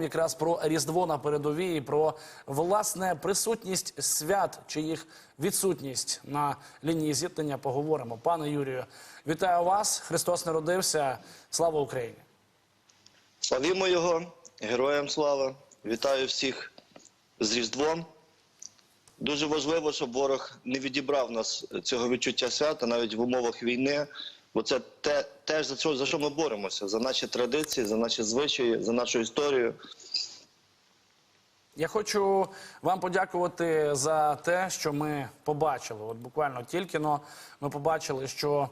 Якраз про Різдво на передовій, про власне присутність свят чи їх відсутність на лінії зіткнення поговоримо. Пане Юрію, вітаю вас! Христос народився. Слава Україні! Славімо його, героям слава! Вітаю всіх з Різдвом. Дуже важливо, щоб ворог не відібрав нас цього відчуття свята навіть в умовах війни. Бо це те, теж за що, за що ми боремося: за наші традиції, за наші звичаї, за нашу історію. Я хочу вам подякувати за те, що ми побачили. От буквально тільки но ми побачили, що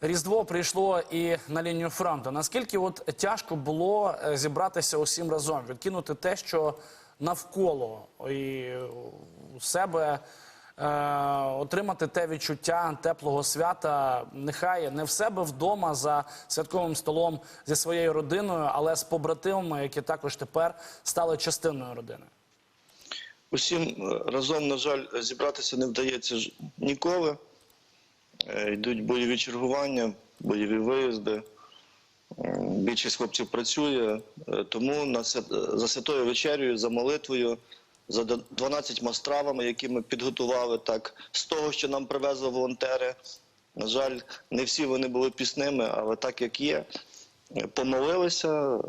Різдво прийшло і на лінію фронту. Наскільки от тяжко було е, зібратися усім разом, відкинути те, що навколо і у себе е, отримати те відчуття теплого свята, нехай не в себе вдома за святковим столом зі своєю родиною, але з побратимами, які також тепер стали частиною родини. Усім е, разом, на жаль, зібратися не вдається ж ніколи. Е, Йдуть бойові чергування, бойові виїзди. Більшість хлопців працює, е, тому за святою вечерею, за молитвою, за д- 12 стравами, які ми підготували так, з того, що нам привезли волонтери. На жаль, не всі вони були пісними, але так як є. Е, Помолилися. Е,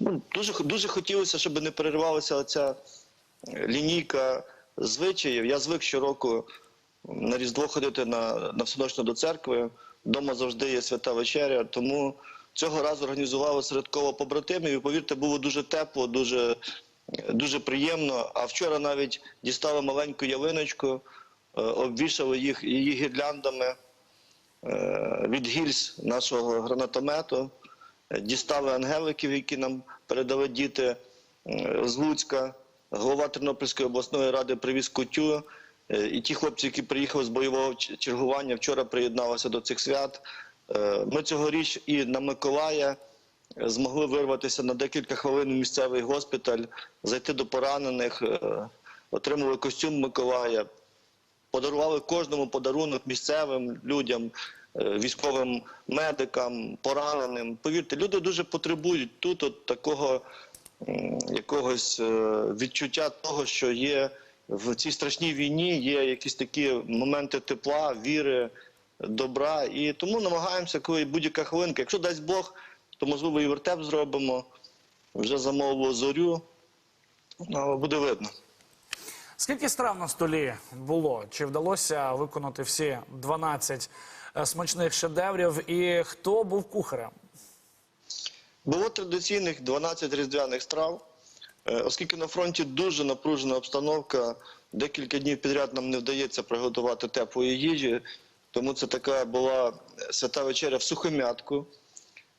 Ну, дуже, дуже хотілося, щоб не переривалася оця лінійка звичаїв. Я звик щороку на Різдво ходити на, на всеночну до церкви. Дома завжди є свята вечеря. Тому цього разу організували серед коло побратимів. І повірте, було дуже тепло, дуже, дуже приємно. А вчора навіть дістали маленьку ялиночку, е, обвішали їх її гірляндами е, від гільз нашого гранатомету. Е, Дістали ангеликів, які нам передали діти з Луцька. Голова Тернопільської обласної ради привіз кутю. І ті хлопці, які приїхали з бойового чергування, вчора приєдналися до цих свят. Ми цьогоріч і на Миколая змогли вирватися на декілька хвилин в місцевий госпіталь, зайти до поранених, е, отримали костюм Миколая, подарували кожному подарунок місцевим людям, е, військовим медикам, пораненим. Повірте, люди дуже потребують тут от такого якогось е, відчуття того, що є в цій страшній війні, є якісь такі моменти тепла, віри, добра. І тому намагаємося, коли будь-яка хвилинка, якщо дасть Бог, то можливо і вертеп зробимо. Вже замовило зорю, ну, але буде видно. Скільки страв на столі було? Чи вдалося виконати всі 12 е, смачних шедеврів? І хто був кухарем? Було традиційних 12 різдвяних страв. Е, Оскільки на фронті дуже напружена обстановка, декілька днів підряд нам не вдається приготувати теплої їжі, тому це така була свята вечеря в сухомятку.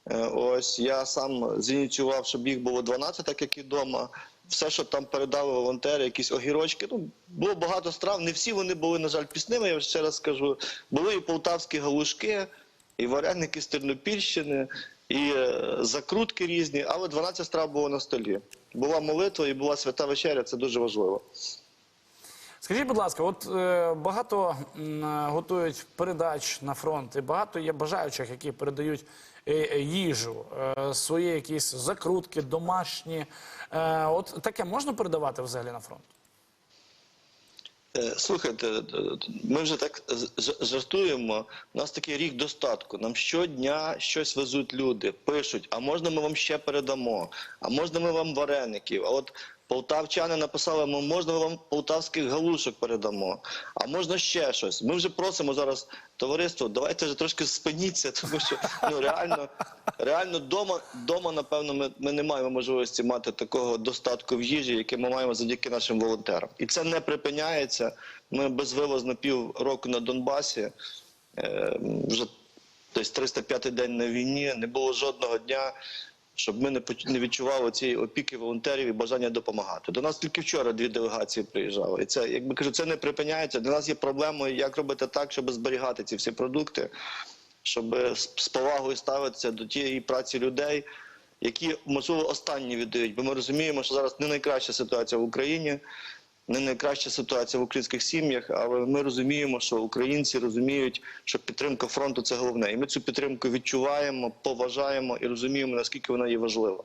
Е, Ось я сам зініціював, щоб їх було 12, так як і вдома. Все, що там передали волонтери, якісь огірочки. Ну було багато страв. Не всі вони були, на жаль, пісними. Я ще раз скажу. Були і полтавські галушки, і вареники з Тернопільщини, і е, закрутки різні, але 12 страв було на столі. Була молитва і була свята вечеря, це дуже важливо. Скажіть, будь ласка, от е, багато м, е, готують передач на фронт, і багато є бажаючих, які передають їжу, е, свої якісь закрутки, домашні. Е, от таке можна передавати взагалі на фронт? Е, Слухайте, е, ми вже так жартуємо. У нас такий рік достатку. Нам щодня щось везуть люди, пишуть: а можна ми вам ще передамо? А можна ми вам вареників? А от полтавчани написали, ми можна вам полтавських галушок передамо, а можна ще щось. Ми вже просимо зараз товариство, давайте вже трошки спиніться, тому що ну реально, реально дома, дома напевно, ми, ми не маємо можливості мати такого достатку в їжі, який ми маємо завдяки нашим волонтерам. І це не припиняється. Ми безвилазно пів року на Донбасі. Е, вже десь 305 день на війні. Не було жодного дня, щоб ми не відчували цієї опіки волонтерів і бажання допомагати. До нас тільки вчора дві делегації приїжджали. І це, якби кажу, це не припиняється. Для нас є проблемою, як робити так, щоб зберігати ці всі продукти, щоб з з повагою ставитися до тієї праці людей, які можливо останні віддають. Бо ми розуміємо, що зараз не найкраща ситуація в Україні. Не найкраща ситуація в українських сім'ях, але ми розуміємо, що українці розуміють, що підтримка фронту це головне. І ми цю підтримку відчуваємо, поважаємо і розуміємо, наскільки вона є важлива.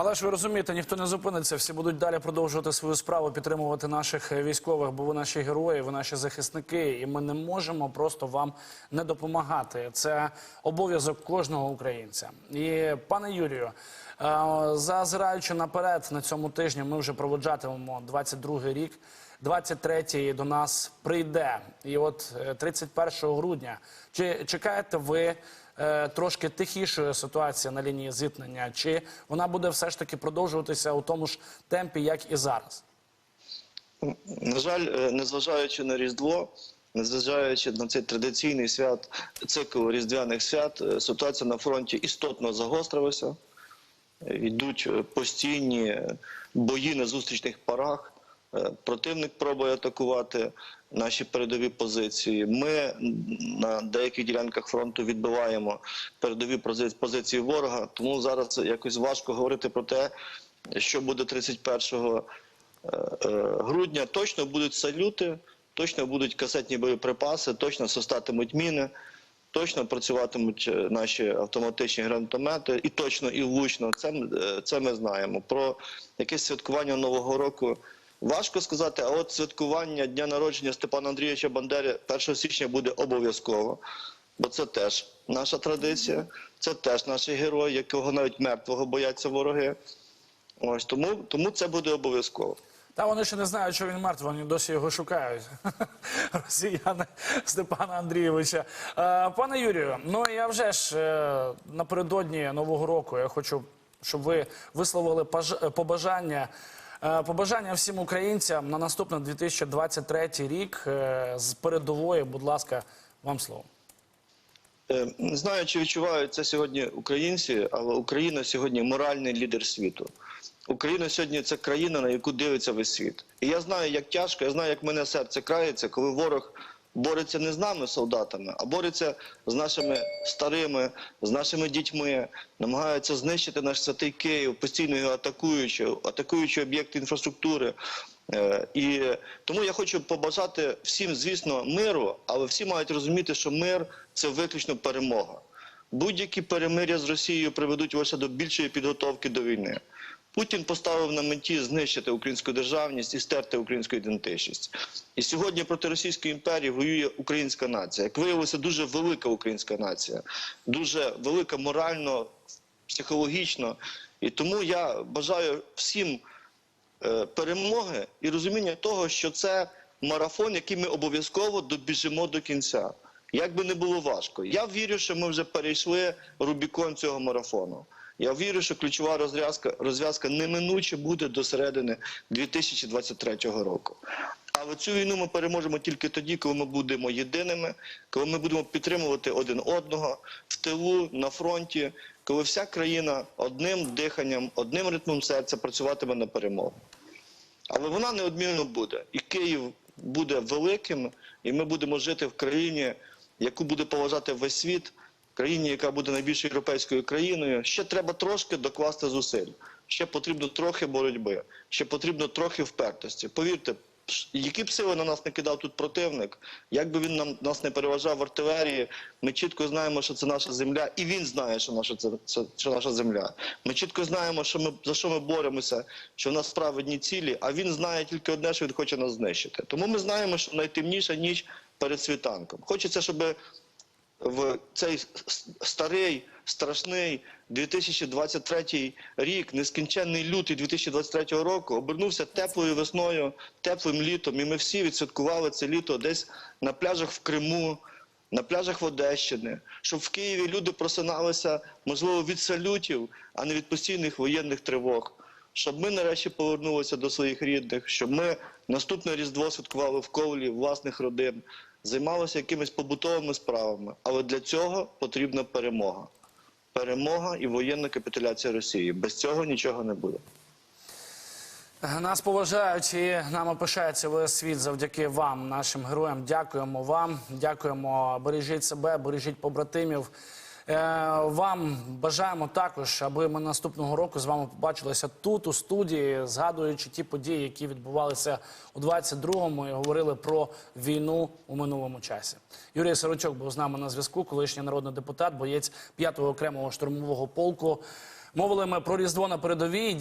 Але ж ви розумієте, ніхто не зупиниться, всі будуть далі продовжувати свою справу, підтримувати наших е, військових, бо ви наші герої, ви наші захисники, і ми не можемо просто вам не допомагати. Це обов'язок кожного українця. І пане Юрію, е, зазираючи наперед на цьому тижні, ми вже проводжатимемо 22-й рік. 23-й до нас прийде. І от е, 31 грудня. Чи чекаєте ви е, трошки тихішої ситуації на лінії зіткнення? Чи вона буде все ж таки продовжуватися у тому ж темпі, як і зараз? На жаль, е, незважаючи на Різдво, незважаючи на цей традиційний свят, цикл різдвяних свят, е, ситуація на фронті істотно загострилася. Йдуть постійні бої на зустрічних парах. Противник пробує атакувати наші передові позиції. Ми на деяких ділянках фронту відбиваємо передові пози- позиції ворога. Тому зараз якось важко говорити про те, що буде 31 е, е, грудня. Точно будуть салюти, точно будуть касетні боєприпаси, точно состатимуть міни. Точно працюватимуть е, наші автоматичні гранатомети, і точно і влучно. Це, це ми знаємо. Про якесь святкування Нового року важко сказати. А от святкування дня народження Степана Андрійовича Бандери 1 січня буде обов'язково, бо це теж наша традиція, це теж наш герой, якого навіть мертвого бояться вороги. Ось тому, тому це буде обов'язково. Та вони ще не знають, що він мертвий, вони досі його шукають. Росіяни Степана Андрійовича. Е, Пане Юрію, ну я вже ж е, напередодні Нового року я хочу, щоб ви висловили паж- побажання. Е, Побажання всім українцям на наступний 2023 рік е, з передової, будь ласка, вам слово. Не знаю, чи відчувають це сьогодні українці, але Україна сьогодні моральний лідер світу. Україна сьогодні це країна, на яку дивиться весь світ. І я знаю, як тяжко, я знаю, як мене серце крається, коли ворог бореться не з нами, солдатами, а бореться з нашими старими, з нашими дітьми, намагається знищити наш святий Київ, постійно його атакуючи, атакуючи об'єкти інфраструктури. Е, І тому я хочу побажати всім, звісно, миру, але всі мають розуміти, що мир це виключно перемога. Будь-які перемиря з Росією приведуть лише до більшої підготовки до війни. Путін поставив на меті знищити українську державність і стерти українську ідентичність. І сьогодні проти Російської імперії воює українська нація. Як виявилося, дуже велика українська нація, дуже велика морально, психологічно. І тому я бажаю всім е, перемоги і розуміння того, що це марафон, який ми обов'язково добіжимо до кінця. Як би не було важко. Я вірю, що ми вже перейшли Рубікон цього марафону. Я вірю, що ключова розв'язка, розв'язка неминуче буде до середини 2023 року. Але цю війну ми переможемо тільки тоді, коли ми будемо єдиними, коли ми будемо підтримувати один одного в тилу, на фронті, коли вся країна одним диханням, одним ритмом серця працюватиме на перемогу. Але вона неодмінно буде. І Київ буде великим, і ми будемо жити в країні, яку буде поважати весь світ, країні, яка буде найбільшою європейською країною. Ще треба трошки докласти зусиль. Ще потрібно трохи боротьби, ще потрібно трохи впертості. Повірте, які б сили на нас не кидав тут противник, як би він нам нас не переважав в артилерії, ми чітко знаємо, що це наша земля, і він знає, що наша це, що наша земля. Ми чітко знаємо, що ми за що ми боремося, що в нас праведні цілі, а він знає тільки одне, що він хоче нас знищити. Тому ми знаємо, що найтемніша ніч перед світанком. Хочеться, щоб в цей старий, страшний 2023 рік, нескінченний лютий 2023 року, обернувся теплою весною, теплим літом, і ми всі відсвяткували це літо десь на пляжах в Криму, на пляжах в Одещини, щоб в Києві люди просиналися, можливо, від салютів, а не від постійних воєнних тривог. Щоб ми нарешті повернулися до своїх рідних, щоб ми наступне Різдво святкували в ковлі власних родин, займалися якимись побутовими справами. Але для цього потрібна перемога. Перемога і воєнна капітуляція Росії. Без цього нічого не буде. Нас поважають і нами пишається весь світ завдяки вам, нашим героям. Дякуємо вам. Дякуємо. Бережіть себе, бережіть побратимів. Е, Вам бажаємо також, аби ми наступного року з вами побачилися тут, у студії, згадуючи ті події, які відбувалися у 22-му і говорили про війну у минулому часі. Юрій Сорочок був з нами на зв'язку, колишній народний депутат, боєць 5-го окремого штурмового полку. Мовили ми про Різдво на передовій.